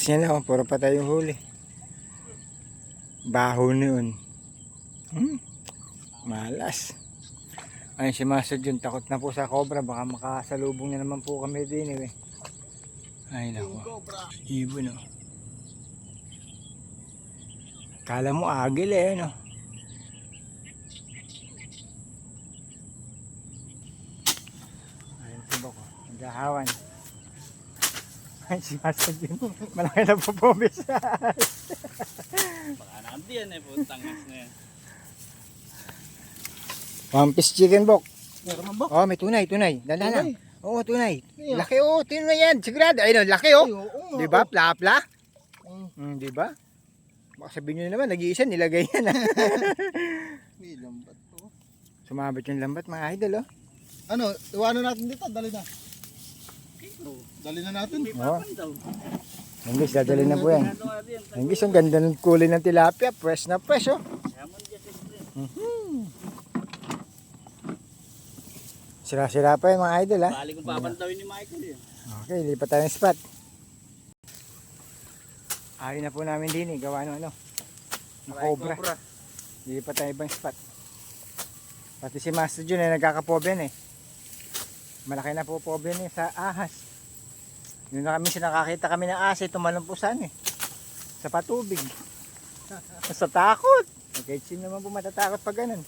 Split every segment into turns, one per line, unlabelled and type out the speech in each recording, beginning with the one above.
Status niya na, oh, puro patay yung huli. Baho noon. Hmm, malas. Ayun si Master Jun, takot na po sa cobra. Baka makasalubong na naman po kami din eh. Ay nako. Ibon oh. Kala mo agil eh, no? Ayun si Boko. Naghahawan. Ay, si Master Jun. Malaki na po pobis.
Baka nakandi yan eh, putang na yan.
One piece chicken bok.
Meron man?
Oh, may tunay, tunay. Dandan lang.
Tunay?
Oo, tunay.
Iya.
Laki oh, tunay yan. Sigurado. Ayun, oh, laki oh.
Ay, oo
Di ba? Pla-pla.
Mm.
Hmm, di ba? Baka sabihin nyo naman, nag-iisa, nilagay yan. ah.
May lambat to.
Sumabot yung lambat, mga idol, oh.
Ano, iwanan natin dito, dali na. Dali na natin.
Oo. Guys, dadali na po yan.
Ano
Yung guys, ang ganda ng kulay ng tilapia. Fresh na fresh, oh.
Siyempre.
Sira-sira pa yung mga idol, ha.
Bali kong papantawin ni Michael eh.
Okay, lipat tayo ng spot. Ari na po namin din, eh. Gawa ng ano. Ng cobra. Lipat tayo ibang spot. Pati si Master Jun ay nagkakapoben eh. Malaki na po poben eh sa ahas. Yun na kami nakakita kami ng eh po saan eh. Sa patubig. sa takot. Kahit sino naman po matatakot pag ganun.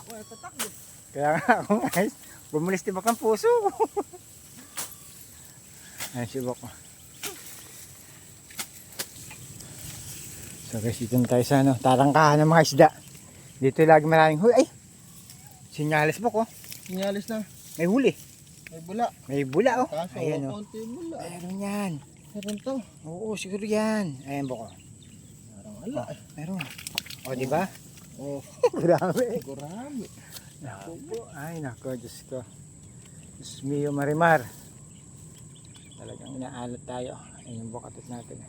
Ako, natatakbo.
Kaya nga ako guys, bumulis tibak ang puso ko. Ay, sibok ko. So guys, dito na tayo sa ano, tarangkahan ng mga isda. Dito lagi maraming huy. Ay! Sinyalis mo ko.
Sinyalis na.
May huli.
May bula.
May bula oh.
Kaso,
Ayan oh.
bula.
Meron yan.
Meron to.
Oo, siguro yan. Ayan boko.
Parang ala.
Oh, meron. O, di ba?
Oh,
Grabe.
gurami.
Naku po. Ay, nako, Diyos ko. Diyos mio marimar. Talagang inaalat tayo. Ayun yung bukatot natin.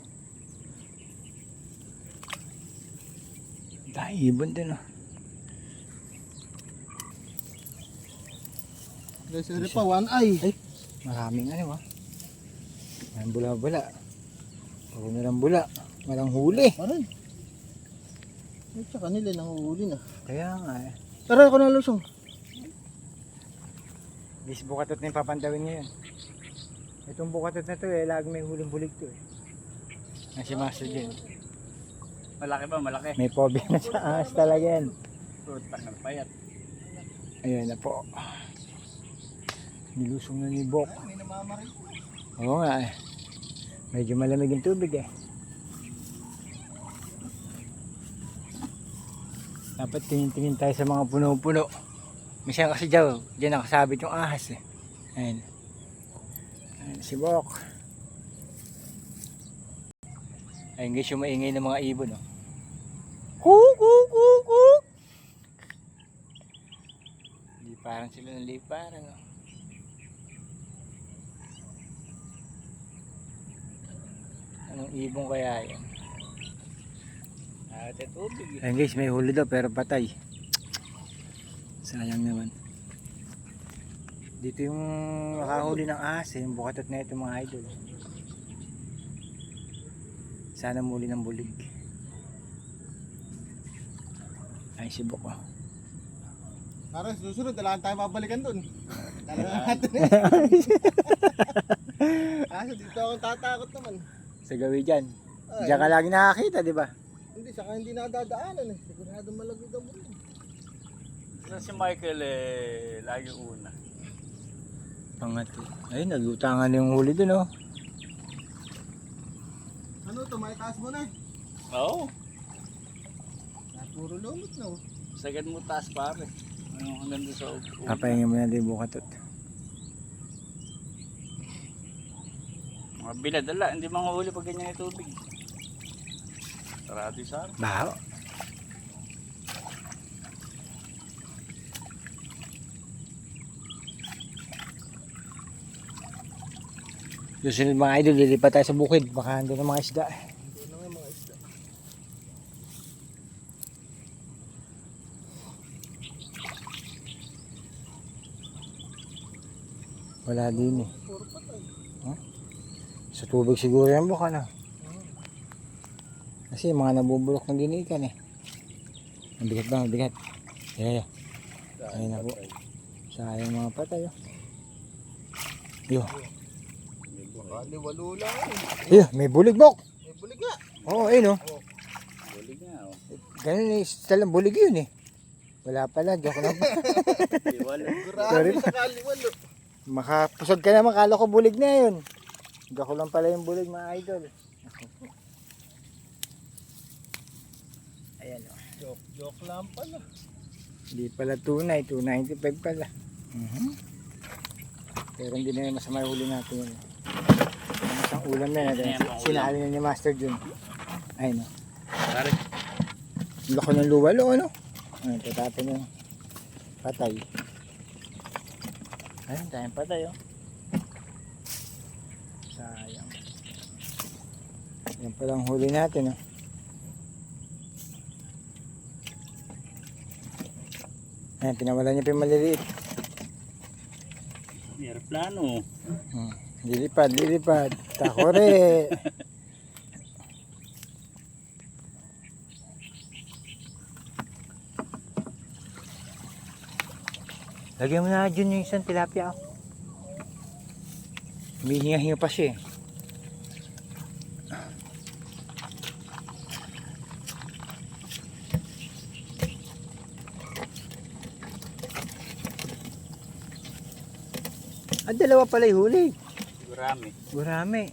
Dahil ibon din oh.
Guys, ano pa, one eye.
Ay. Maraming ano ah. Ayan bula-bula. Puro na lang bula. Walang huli.
Aray. Ay, sa kanila nanguhuli na.
Kaya nga eh.
Tara ako na lusong.
This bukatot na yung papandawin ngayon. Itong bukatot na to eh, lagi may huling bulig to eh. Yan si Master din.
Malaki ba? Malaki.
May phobia na sa ahas talaga yan.
Putang ng payat.
Ayan na po. Nilusong na ni Bok. Oo nga eh. Medyo malamig yung tubig eh. Dapat tingin-tingin tayo sa mga puno-puno. Minsan kasi dyan, dyan nakasabit yung ahas eh. Ayan. Ayan si Bok. Ayun guys yung maingay ng mga ibon oh. Kuk, kuk, kuk, kuk. Liparan sila ng liparan oh. Anong ibong kaya yan?
Ate tubig eh.
Ayun guys, may huli daw pero patay. Sayang naman. Dito yung nakahuli ng ahas eh, yung bukatot na ito mga idol. Sana muli ng bulig. Ay, sibok oh.
Tara, susunod, dalahan tayo babalikan dun. Dalahan natin. Kaso dito ako tatakot naman.
Sa gawi dyan.
Ay,
Diyan ka lagi nakakita, di ba?
Hindi, saka hindi nadadaanan eh. Sigurado malagod ang.
Isa si Michael eh, lagi una.
Pangati. Ay, nalutangan yung huli dun oh.
Ano to, may taas mo na.
Oo.
Ah, Puro lumot na oh.
Sagad mo taas pare. Ano hanggang doon sa una.
Papahingin mo natin yung bukatot.
Mga binadala, hindi mga huli pag ganyan yung tubig. Sarado yung sar.
Baho. Susunod mga idol, lilipat tayo sa bukid. Baka andun ang mga isda.
Hindi na mga isda.
Wala din eh. Sa tubig siguro yan baka na. Kasi mga nabubulok ng ginikan eh. Ang bigat ba? Ang bigat. Yeah, yeah. Ayun na po. Sayang mga patay oh. Yo.
Bali, walo lang
Yo, may bulig bok.
May bulig nga.
Oo, ayun oh.
Bulig nga, oh.
Ganun eh, style ng bulig yun eh. Wala pala, joke lang. Sorry
Grabe, sakali walo.
Makapusog ka naman, kala ko bulig na yun. Joke lang pala yung bulig mga idol. Ayan oh.
Joke, joke lang pala.
Hindi pala tunay, 295 pala. Mhm. Pero hindi na yung masama yung huli natin yun. Ang isang ulam na
yan?
Sinali na ni Master Jun. Ayun o.
Pare,
Ang laki ng luwalo ano? Ayun, tatapin yung patay. Ayun, tayong patay oh. Sayang. Yan palang huli natin oh. Ayun, pinawalan niya pa yung maliliit.
may aeroplano.
Hmm. Lilipad, lilipad. Takore. Lagyan mo na dyan yung isang tilapia. oh. Humihinga-hinga pa siya eh. Ah, dalawa pala yung huli.
Gurami.
Gurami.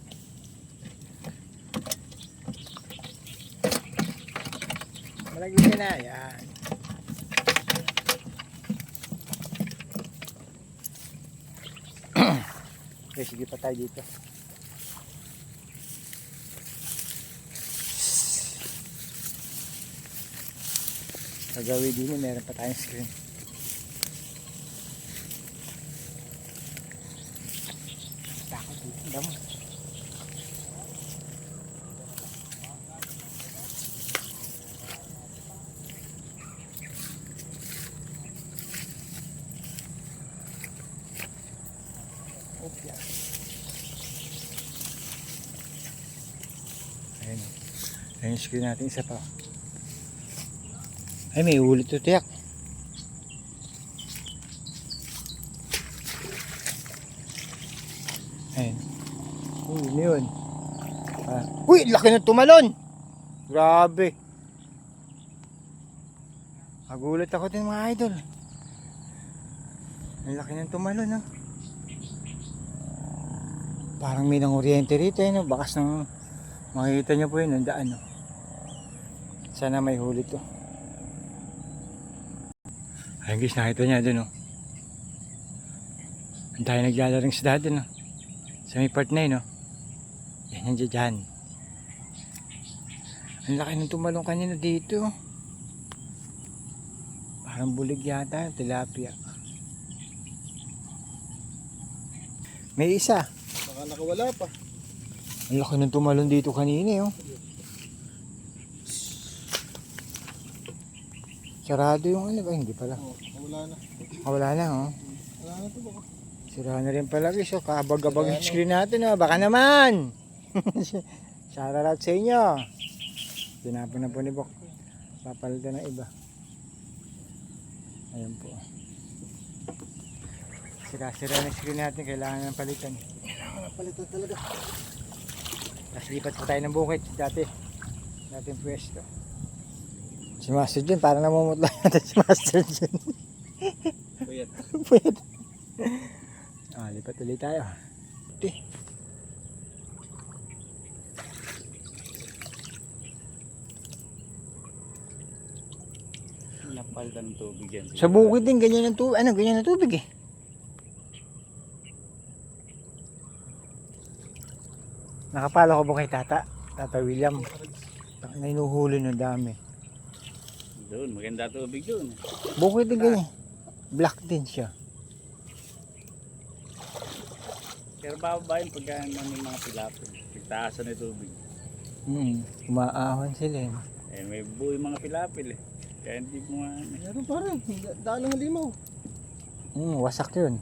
Malagi ka na. Yan. Okay, sige pa tayo dito. Kagawi din meron pa tayong screen. Takot dito, damo. Opya. Ayun. Screen natin isa pa. Ay, may ulit to tiyak. Ayun. Uy, ano yun? Ah. Uy, laki ng tumalon! Grabe. Nagulat ako din mga idol. Ang laki ng tumalon, ah. Parang may nanguryente rito, eh, no? Bakas ng makikita niyo po yun, ang daan, no? Sana may huli to. Ayun guys, nakita niya dun, no? Ang tayo naglalaring sa dado, no? Sa may part na yun, no? Yan, yan dyan. Ang laki ng tumalong kanina dito. Parang bulig yata, tilapia. May isa.
Baka nakawala pa.
Ang laki ng tumalon dito kanina, oh. Sarado yung ano ba? Hindi pala.
Oh, wala na.
Ah, wala na, oh.
Wala na to baka.
Sira na rin pala guys. Oh. Kabag-abag yung screen natin. Oh. Baka naman. Shout out sa inyo. Tinapon na po ni Bok. Papalitan ng iba. Ayan po. Sira-sira na screen natin. Kailangan ng palitan.
Kailangan na palitan talaga.
Tapos lipat po tayo ng bukid. Dati. Dating pwesto. Si Master Jun. Parang namumutla natin si Master Jun.
Puyat.
Pwede. Ah, lipat ulit tayo. Ito.
Napalda ng tubig yan.
Sa bukid din, ganyan ang tubig. Ano, ganyan ang tubig eh. Nakapalo ko ba kay tata? Tata William. Na inuhuli ng dami.
Doon, maganda tubig doon.
Bukid din ganyan. Black din siya.
Pero bababa yun pagka may mga pilapin. Pagtaasan ng tubig.
Hmm, umaahon sila eh.
Eh, may buhay mga pilapil eh. Kaya hindi mo nga...
Meron pa rin. Daan ng halimaw.
Hmm, wasak yun.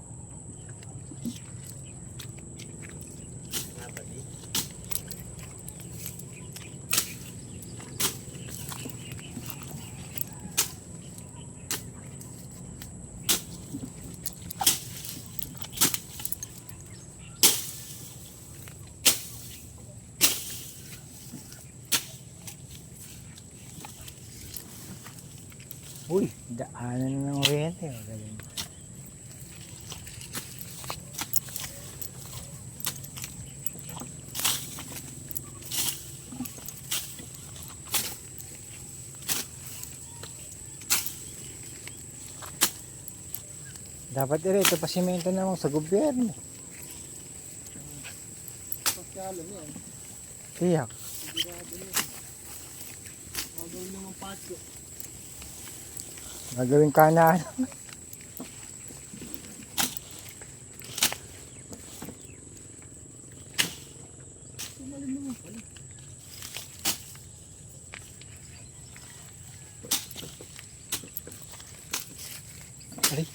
Uy, daanan na ng oriente. Magaling. Dapat ire, ito pa simento na sa gobyerno.
Pasyalan yan.
Tiyak.
Sigurado yan. Magawin naman patio.
Gagawin ka na.
Sumalin naman pala.
Aray.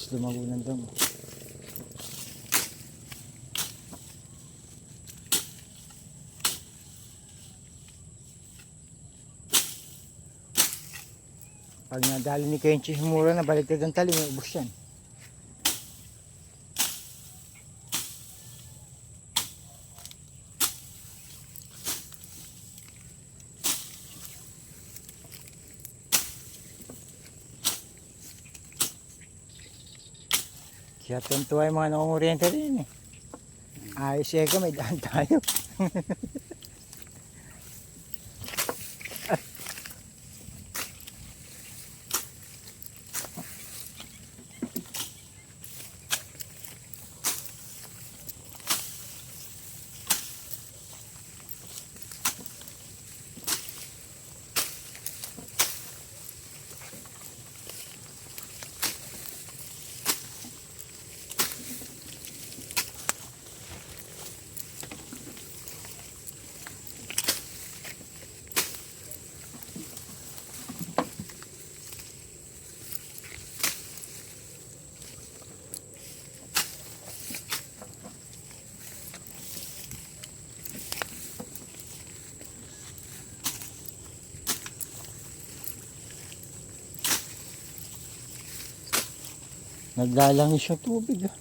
Pabilis lumago ng damo. Pag nadali ni Kenchi Himura na baliktad ang tali, may ubos yan. Kaya tuntua yung mga nangunguryente rin eh. Ayos eh may daan tayo. Naglalangis yung tubig ah.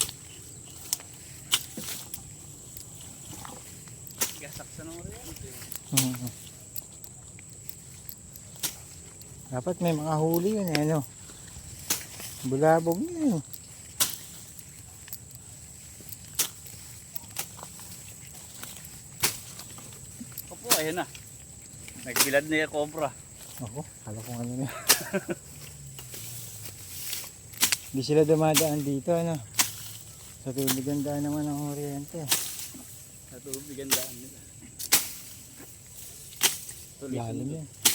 Gasak sa nung oriente.
Mhm. Dapat may mga huli yun eh, ano. Bulabog yun.
Opo, ayun na. Nagbilad na yung cobra.
Ako, kala ko ano na. Hindi sila dumadaan dito, ano. Sa tubig ang daan naman ng oriente.
Sa tubig ang daan nila.
Lalim yan.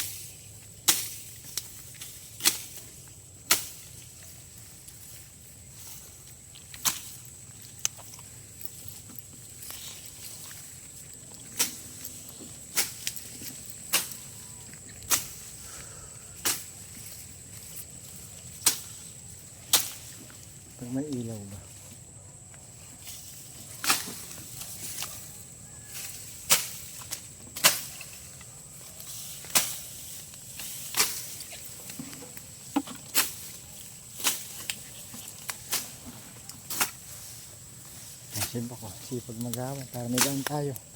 May ilaw ba? Nasib ako, sipag magawa para may daan tayo.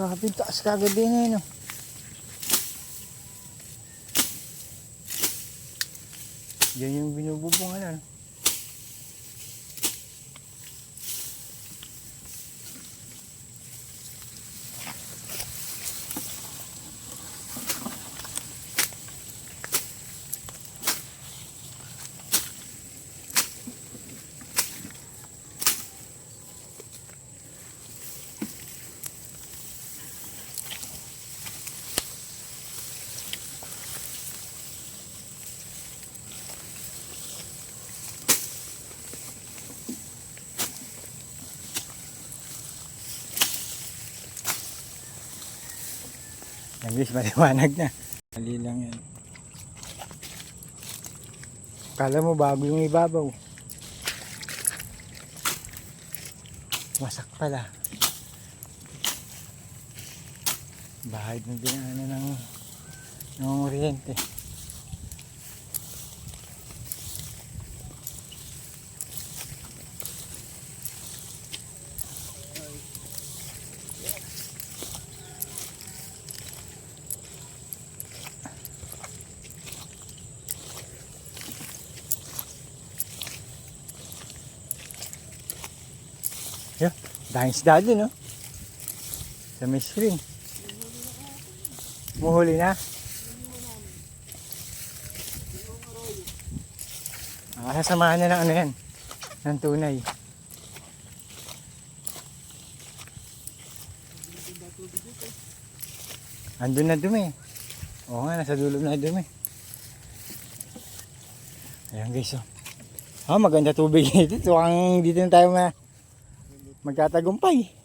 Grabe, taas kagabi na yun. oh. Yan yung binububungan ano. Ang guys, maliwanag na. Mali lang yan. Kala mo bago yung ibabaw. Wasak pala. Bahid na din ano ng ng oriente. Dahil isda dun, no? Sa may screen. Muhuli na. Ah, sasamahan na ng ano yan. Ng tunay. Andun na dumi. Oo nga, nasa dulo na dumi. Ayan guys, oh. Ah, maganda tubig dito. Ang dito na tayo ma magtatagumpay.